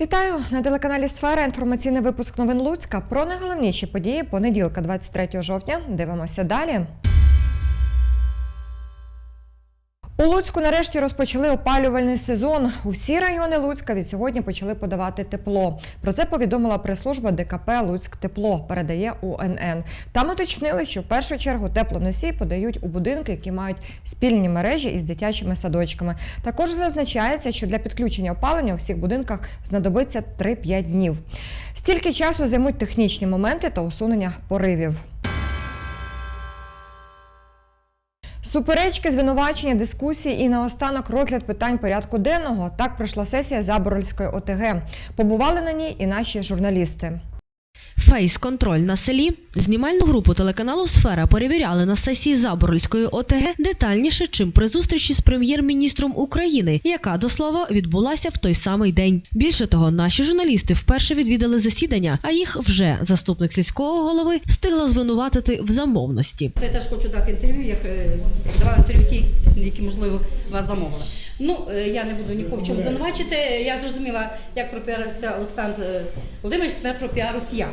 Вітаю на телеканалі Сфера. Інформаційний випуск новин Луцька. Про найголовніші події понеділка, 23 жовтня. Дивимося далі. У Луцьку нарешті розпочали опалювальний сезон. У всі райони Луцька від сьогодні почали подавати тепло. Про це повідомила прес-служба ДКП Луцьк Тепло, передає УНН. Там уточнили, що в першу чергу теплоносії подають у будинки, які мають спільні мережі із дитячими садочками. Також зазначається, що для підключення опалення у всіх будинках знадобиться 3-5 днів. Стільки часу займуть технічні моменти та усунення поривів. Суперечки, звинувачення, дискусії і наостанок розгляд питань порядку денного. Так пройшла сесія Заборольської ОТГ. Побували на ній і наші журналісти. Фейс-контроль на селі. Знімальну групу телеканалу Сфера перевіряли на сесії Заборольської ОТГ детальніше, чим при зустрічі з прем'єр-міністром України, яка до слова відбулася в той самий день. Більше того, наші журналісти вперше відвідали засідання, а їх вже заступник сільського голови встигла звинуватити в замовності. Я теж хочу дати інтерв'ю, як е, давала інтерв'ю ті, які, можливо, вас замовили. Ну, е, я не буду нікого в чому звинувачити. Я зрозуміла, як пропіарився Олександр е, Володимирович, тепер пропіарився я.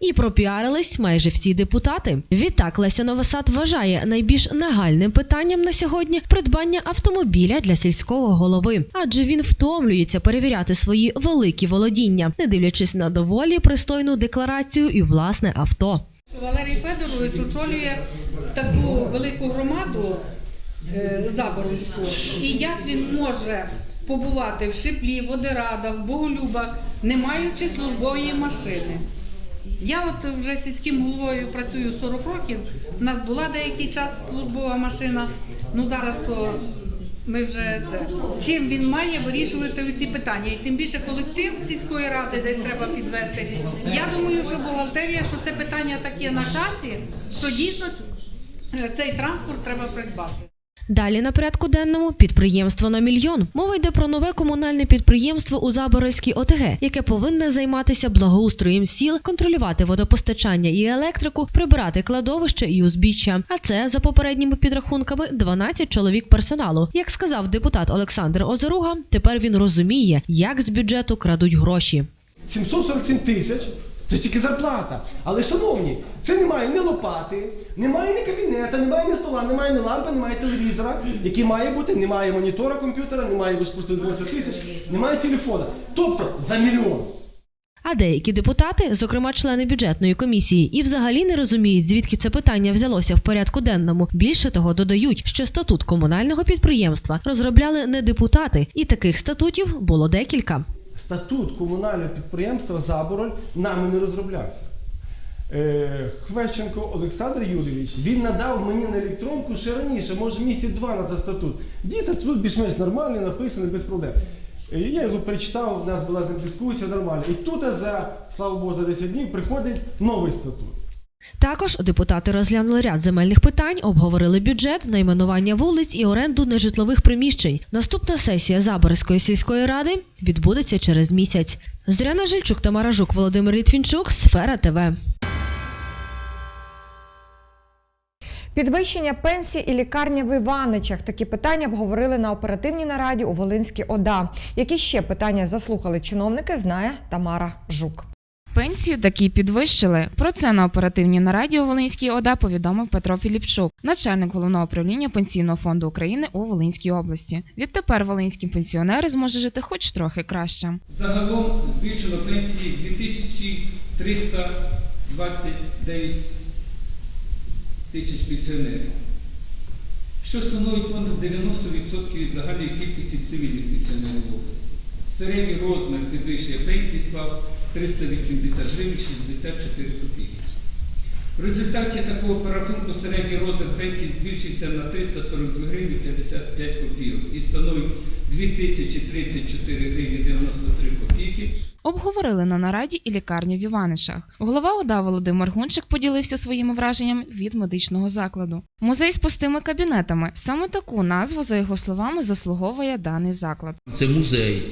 І пропіарились майже всі депутати. Відтак Леся Новосад вважає найбільш нагальним питанням на сьогодні придбання автомобіля для сільського голови, адже він втомлюється перевіряти свої великі володіння, не дивлячись на доволі пристойну декларацію і власне авто. Валерій Федорович очолює таку велику громаду е, Заборонську. І як він може побувати в Шиплі, Водорадах, Боголюбах, не маючи службової машини? Я от вже сільським головою працюю 40 років. У нас була деякий час службова машина. Ну зараз то ми вже це. Чим він має вирішувати ці питання? І тим більше колектив сільської ради десь треба підвести. Я думаю, що бухгалтерія, що це питання таке на часі, що дійсно е, цей транспорт треба придбати. Далі на порядку денному підприємство на мільйон. Мова йде про нове комунальне підприємство у Заборольській ОТГ, яке повинне займатися благоустроєм сіл, контролювати водопостачання і електрику, прибирати кладовище і узбіччя. А це за попередніми підрахунками 12 чоловік персоналу. Як сказав депутат Олександр Озеруга, тепер він розуміє, як з бюджету крадуть гроші. 747 тисяч це тільки зарплата. Але, шановні, це немає ні лопати, немає ні кабінета, немає ні стола, немає ні лампи, немає телевізора, який має бути, немає монітора комп'ютера, немає ви ж 20 тисяч, немає телефона. Тобто за мільйон. А деякі депутати, зокрема члени бюджетної комісії, і взагалі не розуміють, звідки це питання взялося в порядку денному. Більше того, додають, що статут комунального підприємства розробляли не депутати, і таких статутів було декілька. Статут комунального підприємства Забороль нами не розроблявся. Е, Хвещенко Олександр Юрійович, він надав мені на електронку ще раніше, може місяць два на за статут. Дійсно, статут більш-менш нормальний, написаний без проблем. Е, Я його перечитав, у нас була з ним дискусія нормальна. І тут за, слава Богу, за 10 днів приходить новий статут. Також депутати розглянули ряд земельних питань, обговорили бюджет, найменування вулиць і оренду нежитлових приміщень. Наступна сесія Заборської сільської ради відбудеться через місяць. Зоряна Жильчук, Тамара Жук, Володимир Літвінчук, Сфера ТВ. Підвищення пенсій і лікарня в Іваничах. Такі питання обговорили на оперативній нараді у Волинській ОДА. Які ще питання заслухали чиновники, знає Тамара Жук. Пенсію таки підвищили. Про це на оперативній нараді у Волинській ОДА повідомив Петро Філіпчук, начальник головного управління Пенсійного фонду України у Волинській області. Відтепер волинські пенсіонери зможуть жити хоч трохи краще. Загалом збільшено пенсії 2329 тисяч пенсіонерів, що становить понад 90% від загальної кількості цивільних пенсіонерів в області. Середній розмір підвищення пенсії склав 380 гривень 64 копійки. В результаті такого перерахунку середній розмір пенсії збільшився на 342 гривні 55 копійок і становить 2034 гривні 93 копійки. Обговорили на нараді і лікарню в Іванишах. Голова ОДА Володимир Гунчик поділився своїми враженнями від медичного закладу. Музей з пустими кабінетами. Саме таку назву, за його словами, заслуговує даний заклад. Це музей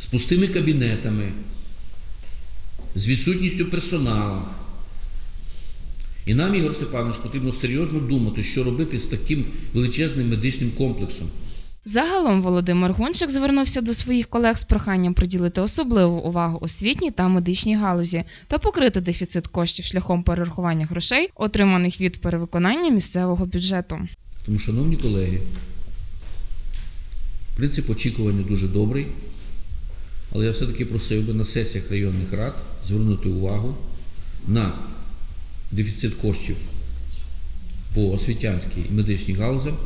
з пустими кабінетами, з відсутністю персоналу. І нам, Ігор Степанович, потрібно серйозно думати, що робити з таким величезним медичним комплексом. Загалом Володимир Гунчик звернувся до своїх колег з проханням приділити особливу увагу освітній та медичній галузі та покрити дефіцит коштів шляхом перерахування грошей, отриманих від перевиконання місцевого бюджету. Тому, шановні колеги, принцип очікування дуже добрий, але я все-таки просив би на сесіях районних рад звернути увагу на дефіцит коштів по освітянській і медичній галузям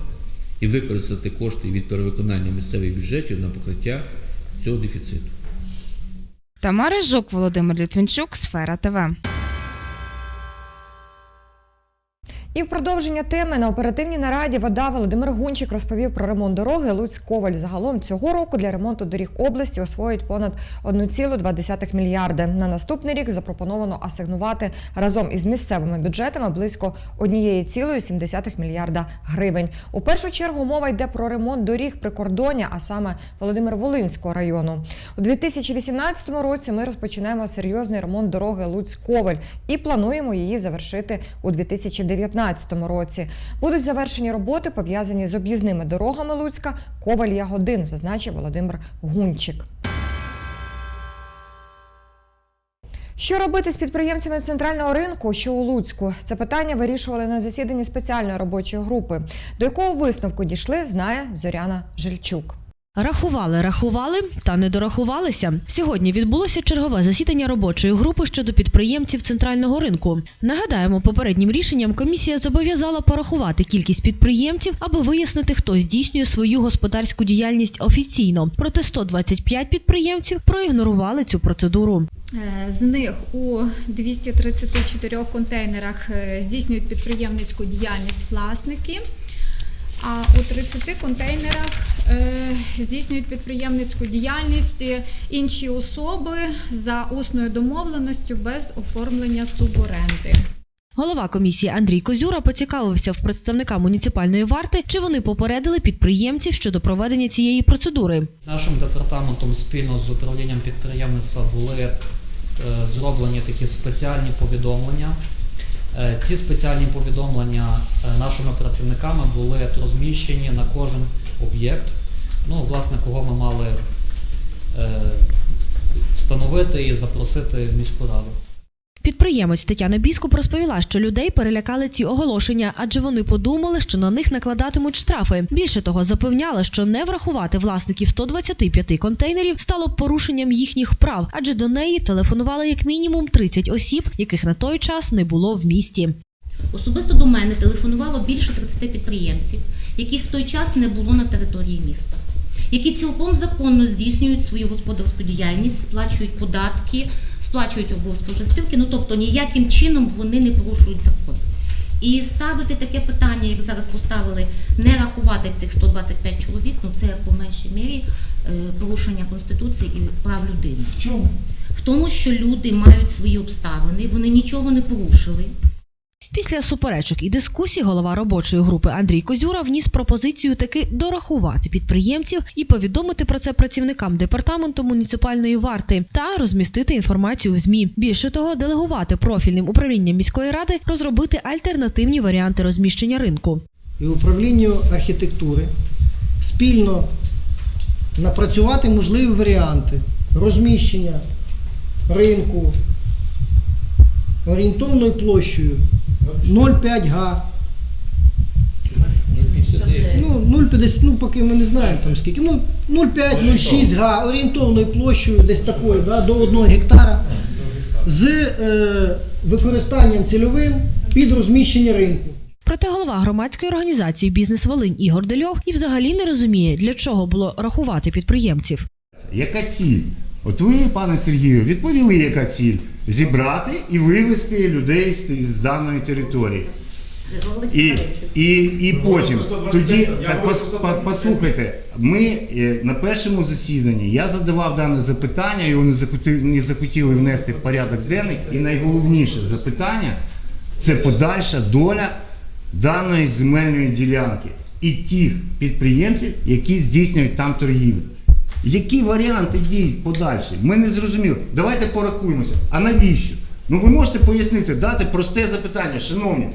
і використати кошти від перевиконання місцевих бюджетів на покриття цього дефіциту. Тамара Жук, Володимир Літвінчук, Сфера ТВ. І в продовження теми на оперативній нараді вода Володимир Гунчик розповів про ремонт дороги Луцьк-Коваль. Загалом цього року для ремонту доріг області освоїть понад 1,2 мільярди. На наступний рік запропоновано асигнувати разом із місцевими бюджетами близько 1,7 мільярда гривень. У першу чергу мова йде про ремонт доріг прикордоння, а саме Володимир Волинського району. У 2018 році ми розпочинаємо серйозний ремонт дороги Луцьк-Коваль і плануємо її завершити у 2019 році. Будуть завершені роботи, пов'язані з об'їзними дорогами Луцька Коваль Ягодин, зазначив Володимир Гунчик. Що робити з підприємцями центрального ринку, що у Луцьку? Це питання вирішували на засіданні спеціальної робочої групи. До якого висновку дійшли, знає Зоряна Жильчук. Рахували, рахували та не дорахувалися. Сьогодні відбулося чергове засідання робочої групи щодо підприємців центрального ринку. Нагадаємо, попереднім рішенням комісія зобов'язала порахувати кількість підприємців, аби вияснити, хто здійснює свою господарську діяльність офіційно. Проте 125 підприємців проігнорували цю процедуру. Е, З них у 234 контейнерах е, здійснюють підприємницьку діяльність власники, а у 30 контейнерах е, здійснюють підприємницьку діяльність інші особи за усною домовленістю без оформлення суборенди. Голова комісії Андрій Козюра поцікавився в представника муніципальної варти, чи вони попередили підприємців щодо проведення цієї процедури. Нашим департаментом спільно з управлінням підприємництва були е, зроблені такі спеціальні повідомлення. Е, ці спеціальні повідомлення е, нашими працівниками були розміщені на кожен об'єкт. Ну, власне, кого ми мали е, встановити і запросити в міську раду. Підприємець Тетяна Біскуп розповіла, що людей перелякали ці оголошення, адже вони подумали, що на них накладатимуть штрафи. Більше того, запевняла, що не врахувати власників 125 контейнерів стало порушенням їхніх прав, адже до неї телефонували як мінімум 30 осіб, яких на той час не було в місті. Особисто до мене телефонувало більше 30 підприємців, яких в той час не було на території міста, які цілком законно здійснюють свою господарську діяльність, сплачують податки, сплачують спілки, ну тобто ніяким чином вони не порушують закон. І ставити таке питання, як зараз поставили, не рахувати цих 125 чоловік, ну це по меншій мірі е, порушення Конституції і прав людини. В чому? В тому, що люди мають свої обставини, вони нічого не порушили. Після суперечок і дискусій голова робочої групи Андрій Козюра вніс пропозицію таки дорахувати підприємців і повідомити про це працівникам департаменту муніципальної варти та розмістити інформацію в змі. Більше того, делегувати профільним управлінням міської ради розробити альтернативні варіанти розміщення ринку. і управлінню архітектури спільно напрацювати можливі варіанти розміщення ринку орієнтовною площею 0,5 га. Ну, 0,50, ну поки ми не знаємо там скільки. Ну, 0,5-0,6 га орієнтовною площею десь такою, да, до 1 гектара з е, використанням цільовим під розміщення ринку. Проте голова громадської організації Бізнес Волинь Ігор Дельов і взагалі не розуміє, для чого було рахувати підприємців. Яка ціль? От ви, пане Сергію, відповіли, яка ціль? Зібрати і вивезти людей з, з даної території. І, і, і потім, тоді, так, пос- пос- послухайте, ми е, на першому засіданні, я задавав дане запитання, його не захотіли, не захотіли внести в порядок денний. І найголовніше запитання це подальша доля даної земельної ділянки і тих підприємців, які здійснюють там торгівлю. Які варіанти дій подальші? Ми не зрозуміли. Давайте порахуємося. А навіщо? Ну ви можете пояснити, дати просте запитання, шановні.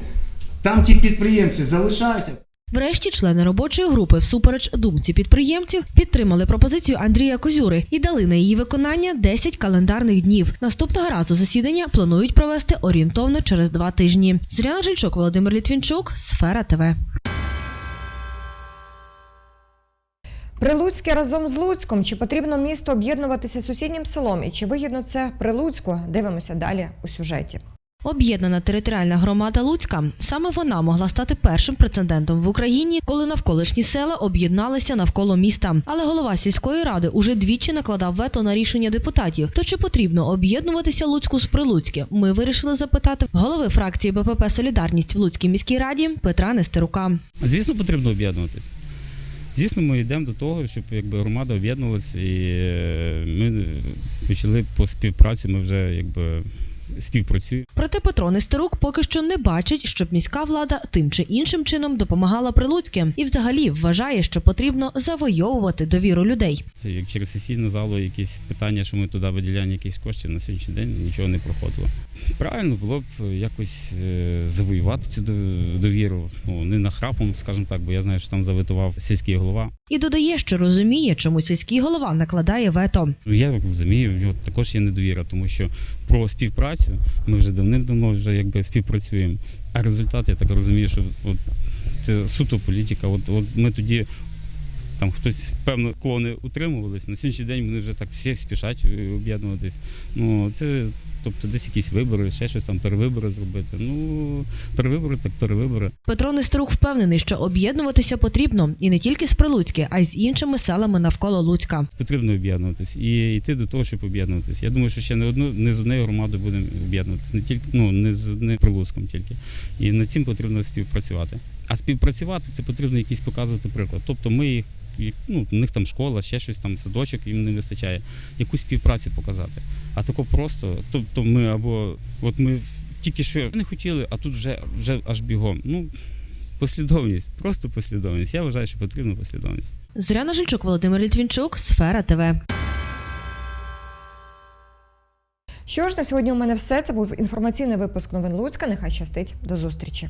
Там ті підприємці залишаються. Врешті члени робочої групи, всупереч думці підприємців, підтримали пропозицію Андрія Козюри і дали на її виконання 10 календарних днів. Наступного разу засідання планують провести орієнтовно через два тижні. Зоряна Жильчук, Володимир Літвінчук, Сфера ТВ. Прилуцьке разом з Луцьком. Чи потрібно місто об'єднуватися з сусіднім селом? І чи вигідно це Прилуцьку? Дивимося далі у сюжеті. Об'єднана територіальна громада Луцька саме вона могла стати першим прецедентом в Україні, коли навколишні села об'єдналися навколо міста. Але голова сільської ради уже двічі накладав вето на рішення депутатів. То чи потрібно об'єднуватися Луцьку з Прилуцьке? Ми вирішили запитати голови фракції БПП Солідарність в Луцькій міській раді Петра Нестерука. Звісно, потрібно об'єднуватись. Звісно, ми йдемо до того, щоб якби громада об'єднувалася і е, ми почали по співпрацю, ми вже якби співпрацюємо. Проте Петро Нестерук поки що не бачить, щоб міська влада тим чи іншим чином допомагала Прилуцьке і взагалі вважає, що потрібно завойовувати довіру людей. Це Як через сесійну залу якісь питання, що ми туди виділяємо якісь коштів на сьогоднішній день нічого не проходило. Правильно було б якось е, завоювати цю довіру. Ну, не нахрапом, скажімо так, бо я знаю, що там завитував сільський голова. І додає, що розуміє, чому сільський голова накладає вето. Ну, Я розумію, в нього також є недовіра, тому що про співпрацю ми вже давним-давно вже якби співпрацюємо. А результат, я так розумію, що от це суто політика. От, от ми тоді. Там хтось, певно, клони утримувались. На сьогоднішній день вони вже так всі спішать е, об'єднуватись. Ну, це, тобто, десь якісь вибори, ще щось там, перевибори зробити. Ну, перевибори, так перевибори. Петро Нестерук впевнений, що об'єднуватися потрібно і не тільки з Прилуцьки, а й з іншими селами навколо Луцька. Потрібно об'єднуватись і йти до того, щоб об'єднуватись. Я думаю, що ще не одну не з однією громадою будемо об'єднуватись, не тільки ну не з одним прилуцьком тільки. І над цим потрібно співпрацювати. А співпрацювати це потрібно якийсь показувати приклад. Тобто ми їх. Ну, у них там школа, ще щось там, садочок їм не вистачає. Якусь співпрацю показати. А тако просто, тобто ми або от ми тільки що не хотіли, а тут вже, вже аж бігом. Ну, послідовність, просто послідовність. Я вважаю, що потрібна послідовність. Зоряна Жильчук, Володимир Літвінчук, Сфера ТВ. Що ж на сьогодні у мене все. Це був інформаційний випуск новин Луцька. Нехай щастить. До зустрічі.